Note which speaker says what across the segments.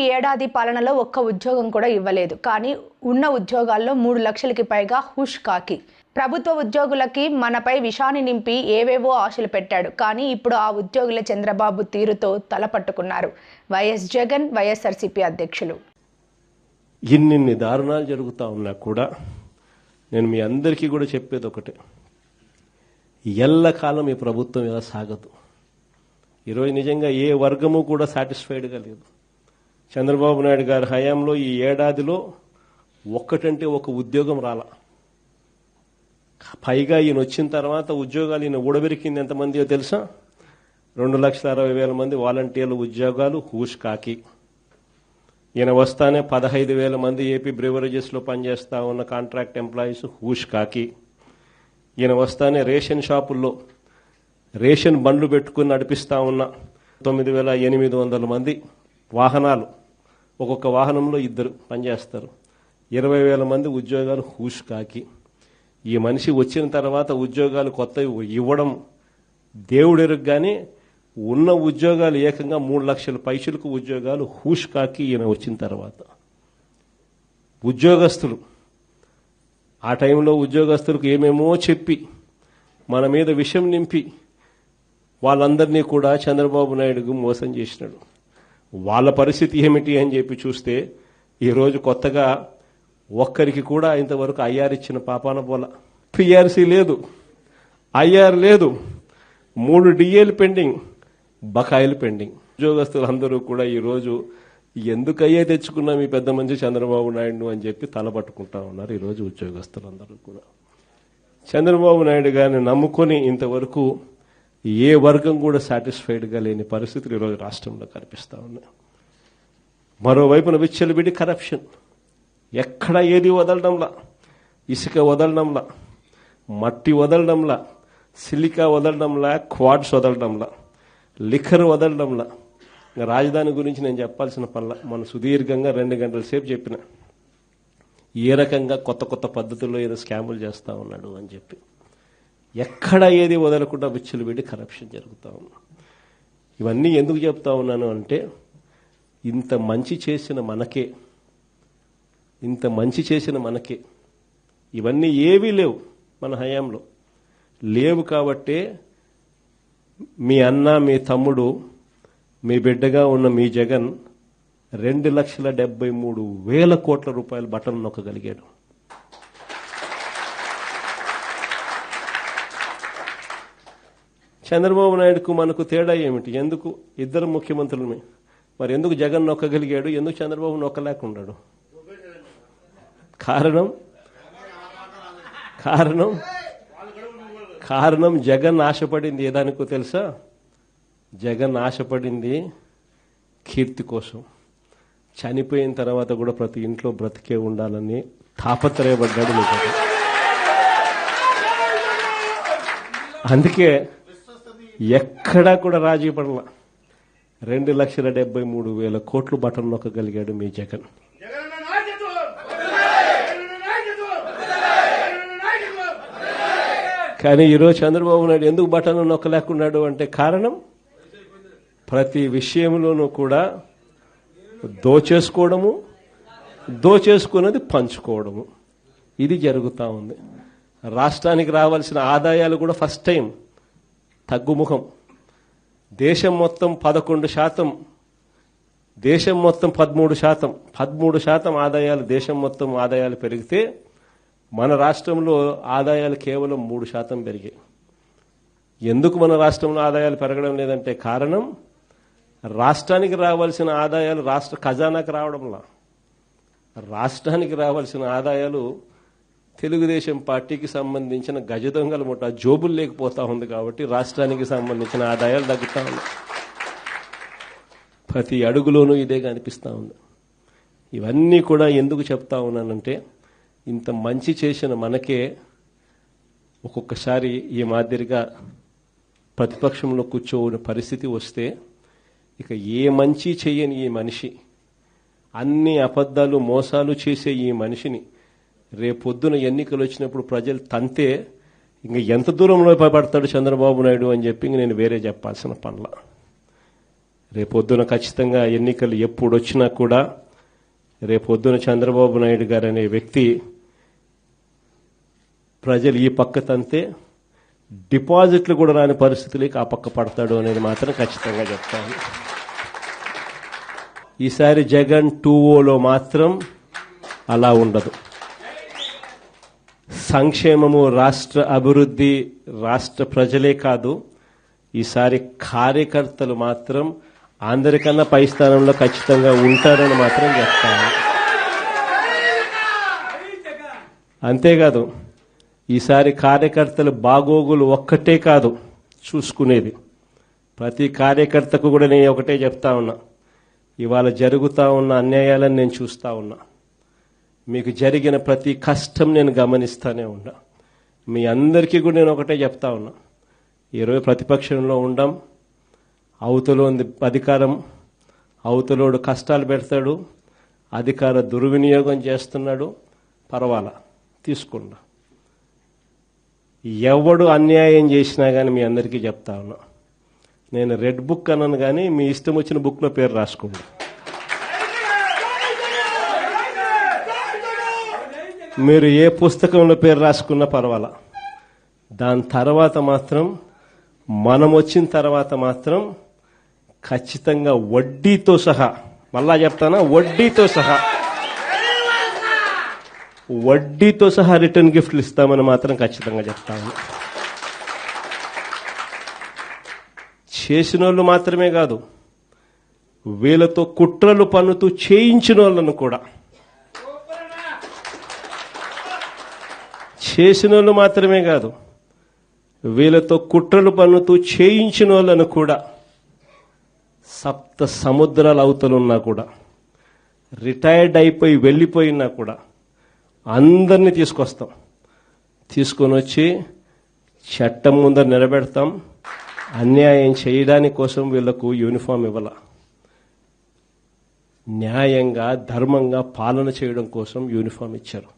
Speaker 1: ఈ ఏడాది పాలనలో ఒక్క ఉద్యోగం కూడా ఇవ్వలేదు. కానీ ఉన్న ఉద్యోగాల్లో మూడు లక్షలకి పైగా హుష్ కాకి. ప్రభుత్వ ఉద్యోగులకి మనపై విషాన్ని నింపి ఏవేవో ఆశలు పెట్టాడు. కానీ ఇప్పుడు ఆ ఉద్యోగుల చంద్రబాబు తీరుతో తలపట్టుకున్నారు వైఎస్ జగన్ వైఎస్ఆర్సీపీ అధ్యక్షులు.
Speaker 2: ఇన్నిన్ని దారుణాలు జరుగుతూ ఉన్నా కూడా నేను మీ అందరికీ కూడా చెప్పేది ఒకటే. ఎల్లకాలం ఈ ప్రభుత్వం ఇలా సాగదు. ఈరోజు నిజంగా ఏ వర్గము కూడా సాటిస్ఫైడ్గా లేదు. చంద్రబాబు నాయుడు గారి హయాంలో ఈ ఏడాదిలో ఒక్కటంటే ఒక ఉద్యోగం రాల. పైగా ఈయన వచ్చిన తర్వాత ఉద్యోగాలు ఈయన ఊడబెరికింది ఎంతమందియో తెలుసా? రెండు లక్షల అరవై వేల మంది వాలంటీర్లు ఉద్యోగాలు హూష్ కాకి ఈయన వస్తానే పదహైదు వేల మంది ఏపీ బ్రివరేజెస్లో పనిచేస్తూ ఉన్న కాంట్రాక్ట్ ఎంప్లాయీస్ హూష్ కాకి ఈయన వస్తానే రేషన్ షాపుల్లో రేషన్ బండ్లు పెట్టుకుని నడిపిస్తా ఉన్న తొమ్మిది వేల ఎనిమిది వందల మంది వాహనాలు. ఒక్కొక్క వాహనంలో ఇద్దరు పనిచేస్తారు. ఇరవై వేల మంది ఉద్యోగాలు హూష్ కాకి. ఈ మనిషి వచ్చిన తర్వాత ఉద్యోగాలు కొత్తవి ఇవ్వడం దేవుడెరుగు కానీ ఉన్న ఉద్యోగాలు ఏకంగా మూడు లక్షల పైసలకు ఉద్యోగాలు హూష్ కాకి ఈయన వచ్చిన తర్వాత. ఉద్యోగస్తులు. ఆ టైంలో ఉద్యోగస్తులకు ఏమేమో చెప్పి మన మీద విషం నింపి వాళ్ళందరినీ కూడా చంద్రబాబు నాయుడుకు మోసం చేసినాడు. వాళ్ళ పరిస్థితి ఏమిటి అని చెప్పి చూస్తే ఈరోజు కొత్తగా ఒక్కరికి కూడా ఇంతవరకు ఐఆర్ ఇచ్చిన పాపాన పోల. పిఆర్సీ లేదు. ఐఆర్ లేదు. మూడు డిఏలు పెండింగ్ బకాయిలు పెండింగ్. ఉద్యోగస్తులు అందరూ కూడా ఈరోజు ఎందుకయ్యే తెచ్చుకున్నాం ఈ పెద్ద మంచి చంద్రబాబు నాయుడు అని చెప్పి తలపట్టుకుంటా ఉన్నారు ఈరోజు ఉద్యోగస్తులందరూ కూడా. చంద్రబాబు నాయుడు గారిని నమ్ముకొని ఇంతవరకు ఏ వర్గం కూడా సాటిస్ఫైడ్గా లేని పరిస్థితులు ఈరోజు రాష్ట్రంలో కనిపిస్తా ఉన్నాయి. మరోవైపున విచ్చలవిడి కరప్షన్. ఎక్కడ ఏది వదలడంలా? ఇసుక వదలడంలా? మట్టి వదలడంలా? సిలికా వదలడంలా? క్వాడ్స్ వదలడంలా? లిఖర్ వదలడంలా? రాజధాని గురించి నేను చెప్పాల్సిన పనుల మన సుదీర్ఘంగా రెండు గంటల సేపు చెప్పిన. ఏ రకంగా కొత్త కొత్త పద్ధతుల్లో ఏదో స్కాములు చేస్తూ ఉన్నాడు అని చెప్పి. ఎక్కడ ఏది వదలకుండా బిచ్చులు పెట్టి కరప్షన్ జరుగుతూ ఇవన్నీ ఎందుకు చెప్తా ఉన్నాను అంటే ఇంత మంచి చేసిన మనకే ఇంత మంచి చేసిన మనకే ఇవన్నీ ఏవీ లేవు మన హయాంలో. లేవు కాబట్టే మీ అన్న మీ తమ్ముడు మీ బిడ్డగా ఉన్న మీ జగన్ రెండు లక్షల డెబ్బై మూడు వేల కోట్ల రూపాయల బటన్ నొక్కగలిగాడు. చంద్రబాబు నాయుడుకు మనకు తేడా ఏమిటి? ఎందుకు ఇద్దరు ముఖ్యమంత్రులమే? మరి ఎందుకు జగన్ నొక్కగలిగాడు? ఎందుకు చంద్రబాబు నొక్కలేకున్నాడు కారణం? కారణం? కారణం జగన్ ఆశపడింది. ఏదానికో తెలుసా? జగన్ ఆశపడింది కీర్తి కోసం. చనిపోయిన తర్వాత కూడా ప్రతి ఇంట్లో బ్రతికే ఉండాలని తాపత్రయపడ్డాడు అందుకే ఎక్కడా కూడా రాజీ పడల. రెండు లక్షల డెబ్బై మూడు వేల కోట్లు బటన్ నొక్కగలిగాడు మీ జగన్. కానీ ఈరోజు చంద్రబాబు నాయుడు ఎందుకు బటన్ నొక్కలేకున్నాడు అంటే కారణం? ప్రతి విషయంలోనూ కూడా దోచేసుకోవడము దోచేసుకున్నది పంచుకోవడము. ఇది జరుగుతూ ఉంది. రాష్ట్రానికి రావాల్సిన ఆదాయాలు కూడా ఫస్ట్ టైం తగ్గుముఖం. దేశం మొత్తం పదకొండు శాతం. దేశం మొత్తం పదమూడు శాతం. పదమూడు శాతం ఆదాయాలు దేశం మొత్తం ఆదాయాలు పెరిగితే మన రాష్ట్రంలో ఆదాయాలు కేవలం మూడు శాతం పెరిగాయి. ఎందుకు మన రాష్ట్రంలో ఆదాయాలు పెరగడం లేదంటే కారణం రాష్ట్రానికి రావాల్సిన ఆదాయాలు రాష్ట్ర ఖజానాకి రావడంలా. రాష్ట్రానికి రావాల్సిన ఆదాయాలు తెలుగుదేశం పార్టీకి సంబంధించిన గజ దొంగల ముఠా జోబులు లేకపోతా ఉంది కాబట్టి రాష్ట్రానికి సంబంధించిన ఆదాయాలు తగ్గుతా ఉంది. ప్రతి అడుగులోనూ ఇదే కనిపిస్తూ ఉంది. ఇవన్నీ కూడా ఎందుకు చెప్తా ఉన్నానంటే ఇంత మంచి చేసిన మనకే ఒక్కొక్కసారి ఈ మాదిరిగా ప్రతిపక్షంలో కూర్చోని పరిస్థితి వస్తే ఇక ఏ మంచి చేయని ఈ మనిషి అన్ని అబద్ధాలు మోసాలు చేసే ఈ మనిషిని రేపొద్దున ఎన్నికలు వచ్చినప్పుడు ప్రజలు తంతే ఇంక ఎంత దూరంలో పడతాడు చంద్రబాబు నాయుడు అని చెప్పి నేను వేరే చెప్పాల్సిన పనుల. రేపొద్దున ఖచ్చితంగా ఎన్నికలు ఎప్పుడు వచ్చినా కూడా రేపొద్దున చంద్రబాబు నాయుడు గారు అనే వ్యక్తి ప్రజలు ఈ పక్క తంతే డిపాజిట్లు కూడా రాని పరిస్థితులకి ఆ పక్క పడతాడు అనేది మాత్రం ఖచ్చితంగా చెప్తాను. ఈసారి జగన్ టూ ఓలో మాత్రం అలా ఉండదు. సంక్షేమము రాష్ట్ర అభివృద్ధి రాష్ట్ర ప్రజలే కాదు ఈసారి కార్యకర్తలు మాత్రం అందరికన్నా పై స్థానంలో ఖచ్చితంగా ఉంటారని మాత్రం చెప్తాను అంతేకాదు ఈసారి కార్యకర్తలు బాగోగులు ఒక్కటే కాదు చూసుకునేది. ప్రతి కార్యకర్తకు కూడా నేను ఒకటే చెప్తా ఉన్నా. ఇవాళ జరుగుతూ ఉన్న అన్యాయాలను నేను చూస్తా ఉన్నా. మీకు జరిగిన ప్రతి కష్టం నేను గమనిస్తానే ఉన్నా. మీ అందరికీ కూడా నేను ఒకటే చెప్తా ఉన్నా. ఈరోజు ప్రతిపక్షంలో ఉండం అవతలో ఉంది అధికారం అవతలోడు కష్టాలు పెడతాడు అధికార దుర్వినియోగం చేస్తున్నాడు పర్వాలా తీసుకున్నా. ఎవడు అన్యాయం చేసినా కానీ మీ అందరికీ చెప్తా ఉన్నా. నేను రెడ్ బుక్ అన్నాను కానీ మీ ఇష్టం వచ్చిన బుక్లో పేరు రాసుకోండి. మీరు ఏ పుస్తకంలో పేరు రాసుకున్నా పర్వాలా. దాని తర్వాత మాత్రం మనం వచ్చిన తర్వాత మాత్రం ఖచ్చితంగా వడ్డీతో సహా మళ్ళా చెప్తానా? వడ్డీతో సహా. వడ్డీతో సహా రిటర్న్ గిఫ్ట్లు ఇస్తామని మాత్రం ఖచ్చితంగా చెప్తాను చేసిన వాళ్ళు మాత్రమే కాదు వీళ్ళతో కుట్రలు పన్నుతూ చేయించిన వాళ్ళను కూడా చేసిన వాళ్ళు మాత్రమే కాదు వీళ్ళతో కుట్రలు పన్నుతూ చేయించిన వాళ్ళను కూడా సప్త సముద్రాల అవతలున్నా కూడా రిటైర్డ్ అయిపోయి వెళ్ళిపోయినా కూడా అందరినీ తీసుకొస్తాం. తీసుకొని వచ్చి చట్టం ముందర నిలబెడతాం. అన్యాయం చేయడానికి కోసం వీళ్ళకు యూనిఫామ్ ఇవ్వాల. న్యాయంగా ధర్మంగా పాలన చేయడం కోసం యూనిఫామ్ ఇచ్చారు.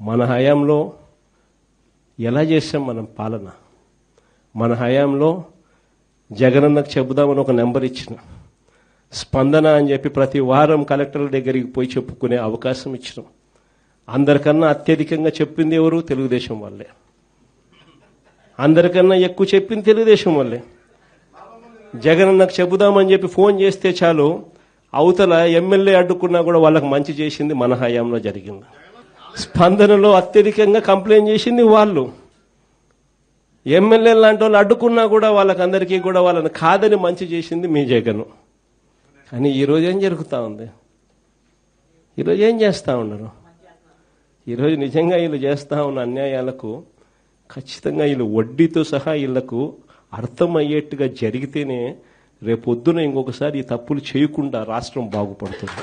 Speaker 2: మన హయాంలో ఎలా చేసాం మనం పాలన? మన హయాంలో జగనన్నకు చెబుదామని ఒక నెంబర్ ఇచ్చిన. స్పందన అని చెప్పి ప్రతి వారం కలెక్టర్ల దగ్గరికి పోయి చెప్పుకునే అవకాశం ఇచ్చినాం. అందరికన్నా అత్యధికంగా చెప్పింది ఎవరు? తెలుగుదేశం వాళ్ళే. అందరికన్నా ఎక్కువ చెప్పింది తెలుగుదేశం వాళ్ళే. జగన్ చెబుదామని చెప్పి ఫోన్ చేస్తే చాలు అవతల ఎమ్మెల్యే అడ్డుకున్నా కూడా వాళ్ళకి మంచి చేసింది మన హయాంలో జరిగింది. స్పందనలో అత్యధికంగా కంప్లైంట్ చేసింది వాళ్ళు. ఎమ్మెల్యే లాంటి వాళ్ళు అడ్డుకున్నా కూడా వాళ్ళకందరికీ కూడా వాళ్ళని కాదని మంచి చేసింది మీ జగన్. కానీ ఈరోజు ఏం జరుగుతూ ఉంది? ఈరోజు ఏం చేస్తూ ఉన్నారు? ఈరోజు నిజంగా వీళ్ళు చేస్తూ ఉన్న అన్యాయాలకు ఖచ్చితంగా వీళ్ళు వడ్డీతో సహా వీళ్ళకు అర్థమయ్యేట్టుగా జరిగితేనే రేపొద్దున ఇంకొకసారి ఈ తప్పులు చేయకుండా రాష్ట్రం బాగుపడుతుంది.